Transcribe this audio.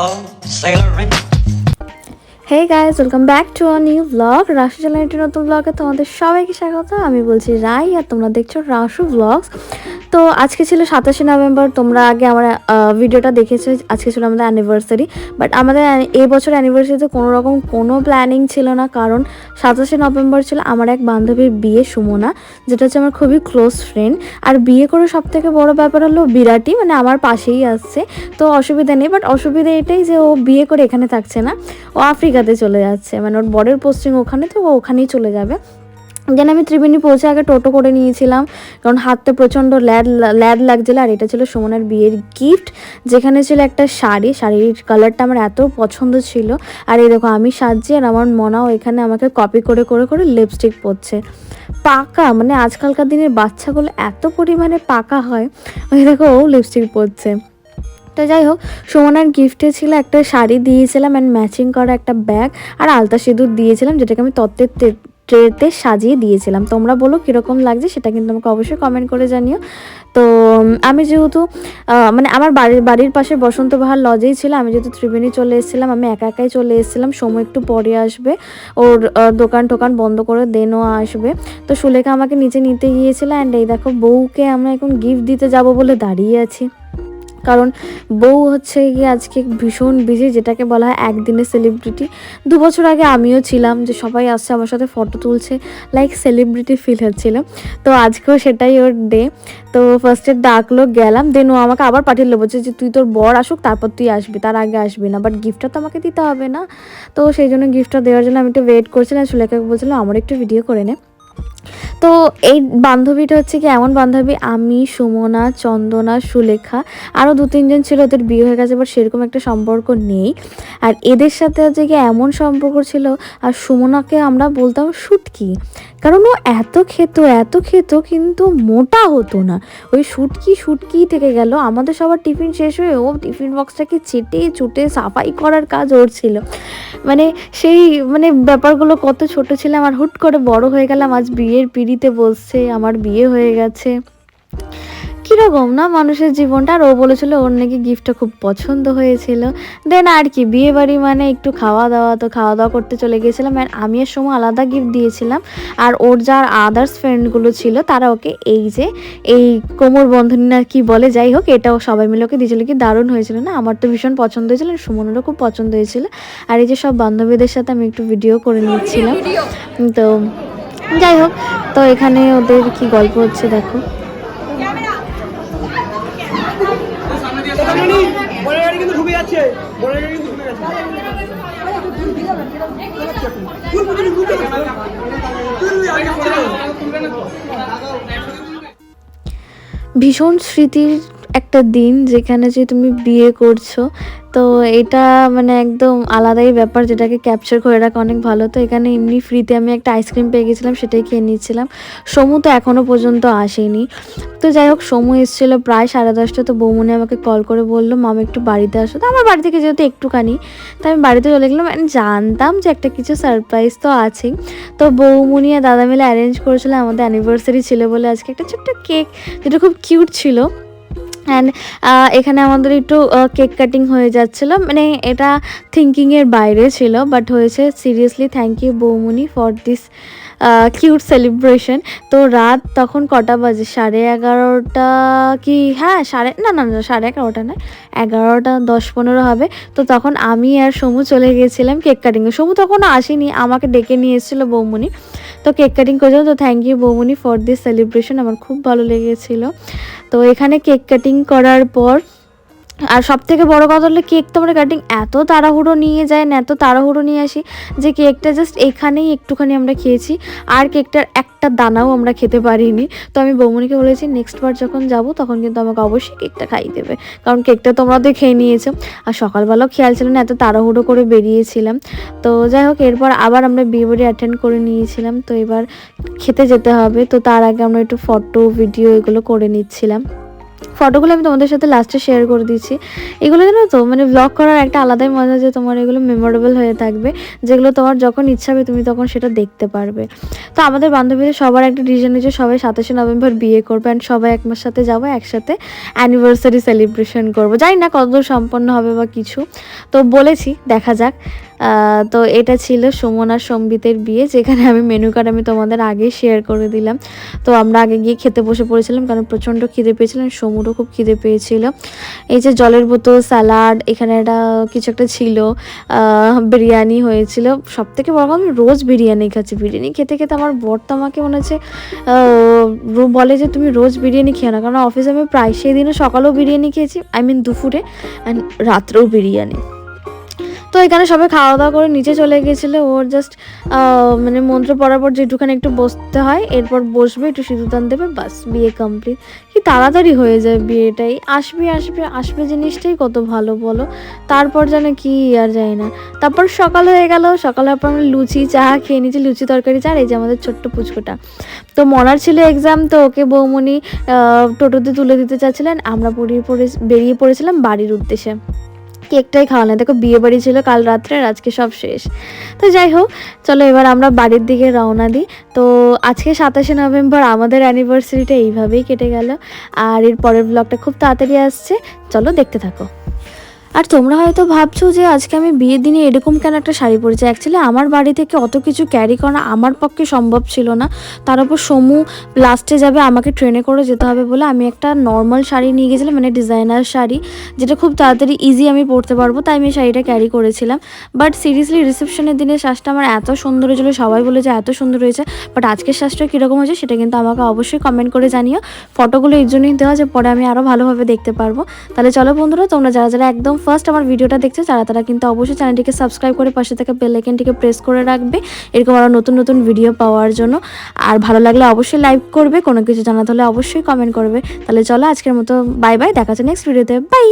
all sailoring. Hey guys welcome back to a new blog Rashu চ্যানেলটির নতুন ব্লগে তোমাদের সবাইকে স্বাগত। আমি বলছি রাই, আর তোমরা দেখছ রাশু ব্লগস তো আজকে ছিল সাতাশে নভেম্বর, তোমরা আগে আমার ভিডিওটা দেখেছ, আজকে ছিল আমাদের অ্যানিভার্সারি বাট আমাদের এই বছর অ্যানিভার্সারিতে কোনো রকম কোনো প্ল্যানিং ছিল না, কারণ সাতাশে নভেম্বর ছিল আমার এক বান্ধবীর বিয়ে, সুমনা, যেটা হচ্ছে আমার খুবই ক্লোজ ফ্রেন্ড আর বিয়ে করে সব থেকে বড় ব্যাপার হলো বিরাটি মানে আমার পাশেই আসছে তো অসুবিধা নেই বাট অসুবিধা এটাই যে ও বিয়ে করে এখানে থাকছে না, ও আফ্রিকাতে চলে যাচ্ছে মানে ওর বরের পোস্টিং ওখানে, তো ও ওখানেই চলে যাবে দেন আমি ত্রিবেণী পৌঁছে আগে টোটো করে নিয়েছিলাম, কারণ হাতে প্রচণ্ড ল্যাদ ল্যাদ লাগছিল, আর এটা ছিল সুমনার বিয়ের গিফট যেখানে ছিল একটা শাড়ি, শাড়ির কালারটা আমার এত পছন্দ ছিল। আর এই দেখো, আমি সাজছি, আর আমার মনাও এখানে আমাকে কপি করে করে করে লিপস্টিক পরছে। পাকা মানে আজকালকার দিনের বাচ্চাগুলো এত পরিমাণে পাকা হয়। ওই দেখো, ও লিপস্টিক পরছে। তো যাই হোক সুমনার গিফটে ছিল একটা শাড়ি দিয়েছিলাম অ্যান্ড ম্যাচিং করা একটা ব্যাগ আর আলতা সিঁদুর দিয়েছিলাম, যেটাকে আমি তত্ত্বের ট্রেতে সাজিয়ে দিয়েছিলাম। তোমরা বলো কীরকম লাগছে সেটা কিন্তু আমাকে অবশ্যই কমেন্ট করে জানিও। তো আমি যেহেতু মানে আমার বাড়ির বাড়ির পাশে বসন্ত বাহার লজেই ছিল। আমি যেহেতু ত্রিবেণী চলে এসেছিলাম, আমি একা একাই চলে এসেছিলাম। সময় একটু পরে আসবে। ওর দোকান টোকান বন্ধ করে দেনও আসবে। তো সুলেখা আমাকে নিচে নিতে গিয়েছিল। অ্যান্ড এই দেখো বউকে আমরা এখন গিফট দিতে যাব বলে দাঁড়িয়ে আছি। কারণ বউ হচ্ছে গিয়ে আজকে ভীষণ বিজি যেটাকে বলা হয় একদিনের সেলিব্রিটি দু বছর আগে আমিও ছিলাম যে সবাই আসছে আমার সাথে ফটো তুলছে লাইক সেলিব্রিটি ফিল হচ্ছিল। তো আজকেও সেটাই ওর ডে তো ফার্স্টে ডাকলো, গেলাম দেন ও আমাকে আবার পাঠিয়ে বলছে যে তুই তোর বর আসুক, তারপর তুই আসবি, তার আগে আসবি না। বাট গিফটটা তো আমাকে দিতে হবে না। তো সেই জন্য গিফটটা দেওয়ার জন্য আমি একটু ওয়েট করছিলাম, সুলেখাকে বলছিলাম, আমার একটু ভিডিও করে নে। তো এই বান্ধবীটা হচ্ছে কি এমন বান্ধবী, আমি, সুমনা, চন্দনা, সুলেখা আরও দু, তিনজন ছিল, ওদের বিয়ে হয়ে গেছে বাট সেরকম একটা সম্পর্ক নেই। আর এদের সাথে হচ্ছে কি এমন সম্পর্ক ছিল? আর সুমনাকে আমরা বলতাম শুটকি কারণ ও এত খেত এত খেত, কিন্তু মোটা হতো না। ওই শুটকি শুটকি থেকে গেল, আমাদের সবার টিফিন শেষ হয়ে ও টিফিন বক্সটাকে চেটে চুটে সাফাই করার কাজ ওর ছিল। মানে সেই মানে ব্যাপারগুলো কত ছোট ছিলাম, আর হুট করে বড় হয়ে গেলাম, আজ বিয়ের পিড়িতে বসছে আমার বিয়ে হয়ে গেছে। কীরকম না মানুষের জীবনটা? আর ও বলেছিল, ওর নাকি গিফটটা খুব পছন্দ হয়েছিল। দেন আর কি বিয়ে বাড়ি মানে একটু খাওয়া দাওয়া তো খাওয়া দাওয়া করতে চলে গিয়েছিলাম। আর আমি এর সময় আলাদা গিফট দিয়েছিলাম। আর ওর যার আদার্স ফ্রেন্ডগুলো ছিল, তারা ওকে এই যে, এই কোমর বন্ধনী না কি বলে, যাই হোক, এটাও সবাই মিলে ওকে দিয়েছিল। কি দারুণ হয়েছিল না? আমার তো ভীষণ পছন্দ হয়েছিল সুমনেরও খুব পছন্দ হয়েছিল। আর এই যে সব বান্ধবীদের সাথে আমি একটু ভিডিও করে নিচ্ছিলাম। তো যাই হোক তো এখানে ওদের কি গল্প হচ্ছে দেখো। ভীষণ স্মৃতির একটা দিন যেখানে যে তুমি বিয়ে করছ, তো এটা মানে একদম আলাদাই ব্যাপার যেটাকে ক্যাপচার করে রাখা অনেক ভালো। তো এখানে এমনি ফ্রিতে আমি একটা আইসক্রিম পেয়ে গেছিলাম, সেটাই খেয়ে নিয়েছিলাম সমু তো এখনও পর্যন্ত আসেনি। তো যাই হোক, সমু এসেছিল প্রায় সাড়ে দশটা, তো বৌমনি আমাকে কল করে বলল, মামা, একটু বাড়িতে আসো। তো আমার বাড়ি থেকে যেহেতু একটুখানি, তো আমি বাড়িতে চলে গেলাম and জানতাম যে একটা কিছু সারপ্রাইজ তো আছেই। তো বৌমনি আর দাদা মিলে অ্যারেঞ্জ করেছিল, আমাদের অ্যানিভার্সারি ছিল বলে আজকে একটা ছোট্ট কেক যেটা খুব কিউট ছিল। অ্যান্ড এখানে আমাদের একটু কেক কাটিং হয়ে যাচ্ছিল। মানে এটা থিঙ্কিংয়ের বাইরে ছিল বাট হয়েছে সিরিয়াসলি থ্যাংক ইউ বৌমনি ফর দিস কিউট সেলিব্রেশন তো রাত তখন কটা বাজে? সাড়ে এগারোটা কি? হ্যাঁ সাড়ে, না না না, সাড়ে এগারোটা নয়, এগারোটা দশ পনেরো হবে। তো তখন আমি আর সমু চলে গিয়েছিলাম কেক কাটিংয়ে সমু তখন আসেনি, আমাকে ডেকে নিয়ে এসেছিল বৌমনি। তো কেক কাটিং করেছিলাম, তো থ্যাংক ইউ বৌমনি ফর দিস সেলিব্রেশন আমার খুব ভালো লেগেছিলো। তো এখানে কেক কাটিং করার পর আর সব থেকে বড় কথা হলো কেক তো আমরা কাটিং এত তাড়াহুড়ো নিয়ে যায় না, এত তাড়াহুড়ো নিয়ে আসি যে কেকটা জাস্ট এখানেই একটুখানি আমরা খেয়েছি। আর কেকটার একটা দানাও আমরা খেতে পারিনি। তো আমি বৌমনিকে বলেছি নেক্সট বার যখন যাব, তখন কিন্তু আমাকে অবশ্যই কেকটা খাইয়ে দেবে। কারণ কেকটা তোমরা তো খেয়ে নিয়েছো। আর সকালবেলাও খেয়াল ছিল না, এত তাড়াহুড়ো করে বেরিয়েছিলাম। তো যাই হোক, এরপর আবার আমরা বিয়ে বাড়ি অ্যাটেন্ড করে নিয়েছিলাম। তো এবার খেতে যেতে হবে। তো তার আগে আমরা একটু ফটো ভিডিও এগুলো করে নিচ্ছিলাম। ফটোগুলো আমি তোমাদের সাথে লাস্টে শেয়ার করে দিচ্ছি এগুলো জানো তো মানে ব্লগ করার একটা আলাদাই মজা যে তোমার এগুলো মেমোরেবল হয়ে থাকবে, যেগুলো তোমার যখন ইচ্ছা হবে তুমি তখন সেটা দেখতে পারবে। তো আমাদের বান্ধবীদের সবার একটা ডিসিশন নিয়েছে, সবাই সাতাশে নভেম্বর বিয়ে করবে অ্যান্ড সবাই এক মাস সাথে যাব, একসাথে অ্যানিভার্সারি সেলিব্রেশন করব। জানি না কতদূর সম্পন্ন হবে বা কিছু। তো বলেছি, দেখা যাক। তো এটা ছিল সুমন আর সম্বিতের বিয়ে, যেখানে আমি মেনু কার্ড আমি তোমাদের আগে শেয়ার করে দিলাম। তো আমরা আগে গিয়ে খেতে বসে পড়েছিলাম, কারণ প্রচণ্ড খিদে পেয়েছিলাম সমুরও খুব খিদে পেয়েছিল। এই যে জলের বোতল স্যালাড এখানে একটা কিছু একটা ছিল বিরিয়ানি হয়েছিল। সব থেকে বড় আমি রোজ বিরিয়ানি খাচ্ছি। বিরিয়ানি খেতে খেতে আমার বর তো আমাকে মনে হচ্ছে বলে যে তুমি রোজ বিরিয়ানি খেও না, কারণ অফিসে আমি প্রায় সেই দিনও সকালেও বিরিয়ানি খেয়েছি আই মিন দুপুরে অ্যান্ড রাত্রেও বিরিয়ানি। তো এখানে সবাই খাওয়া দাওয়া করে নিচে চলে গেছিল। ওর জাস্ট মানে মন্ত্র পড়ার পর যেটুখানি একটু বসতে হয়, এরপর বসবে, একটু সিঁদুরদান দেবে, বাস, বিয়ে কমপ্লিট কি তাড়াতাড়ি হয়ে যায় বিয়েটাই। আসবে আসবে আসবে জিনিসটাই কত ভালো বলো। তারপর যেন কি আর যায় না। তারপর সকাল হয়ে গেল, সকালে পর আমরা লুচি চা খেয়ে নিয়েছি, লুচি তরকারি চা এই যে আমাদের ছোট্ট পুচকোটা। তো মনার ছিল এক্সাম তো ওকে বৌমনি টোটোতে তুলে দিতে চাচ্ছিলেন। আমরা পড়িয়ে পড়ে, বেরিয়ে পড়েছিলাম বাড়ির উদ্দেশ্যে। কেকটাই খাওয়া দেখো বিয়ে বাড়ি ছিল কাল রাত্রে আজকে সব শেষ। তো যাই হোক, চলো এবার আমরা বাড়ির দিকে রওনা দিই। তো আজকে সাতাশে নভেম্বর, আমাদের অ্যানিভার্সারিটা এইভাবেই কেটে গেল। আর এর পরের ব্লগটা খুব তাড়াতাড়ি আসছে। চলো দেখতে থাকো। আর তোমরা হয়তো ভাবছ যে আজকে আমি বিয়ের দিনে এরকম কেন একটা শাড়ি পরেছি? অ্যাকচুয়ালি আমার বাড়ি থেকে অত কিছু ক্যারি করা আমার পক্ষে সম্ভব ছিল না। তার উপর সমু লাস্টে যাবে, আমাকে ট্রেনে করে যেতে হবে বলে আমি একটা নর্মাল শাড়ি নিয়ে গেছিলাম মানে ডিজাইনার শাড়ি, যেটা খুব তাড়াতাড়ি ইজি আমি পরতে পারব, তাই আমি শাড়িটা ক্যারি করেছিলাম। বাট সিরিয়াসলি রিসেপশনের দিনে শ্বাসটা আমার এত সুন্দর হয়েছিল, সবাই বলে যে এত সুন্দর হয়েছে বাট আজকের শ্বাসটা কীরকম হয়েছে সেটা কিন্তু আমাকে অবশ্যই কমেন্ট করে জানিও। ফটোগুলো এই জন্যই দেওয়া যে পরে আমি আরও ভালোভাবে দেখতে পারব। তাহলে চলো বন্ধুরা, তোমরা যারা যারা একদম ফার্স্ট আমার ভিডিওটা দেখছে তারা তারা কিন্তু অবশ্যই চ্যানেলটিকে সাবস্ক্রাইব করে পাশে থাকা বেলাইকেনটিকে প্রেস করে রাখবে। এরকম আরও নতুন নতুন ভিডিও পাওয়ার জন্য। আর ভালো লাগলে অবশ্যই লাইক করবে, কোনো কিছু জানাতে হলে অবশ্যই কমেন্ট করবে। তাহলে চলো আজকের মতো বাই বাই দেখা যাচ্ছে নেক্সট ভিডিওতে বাই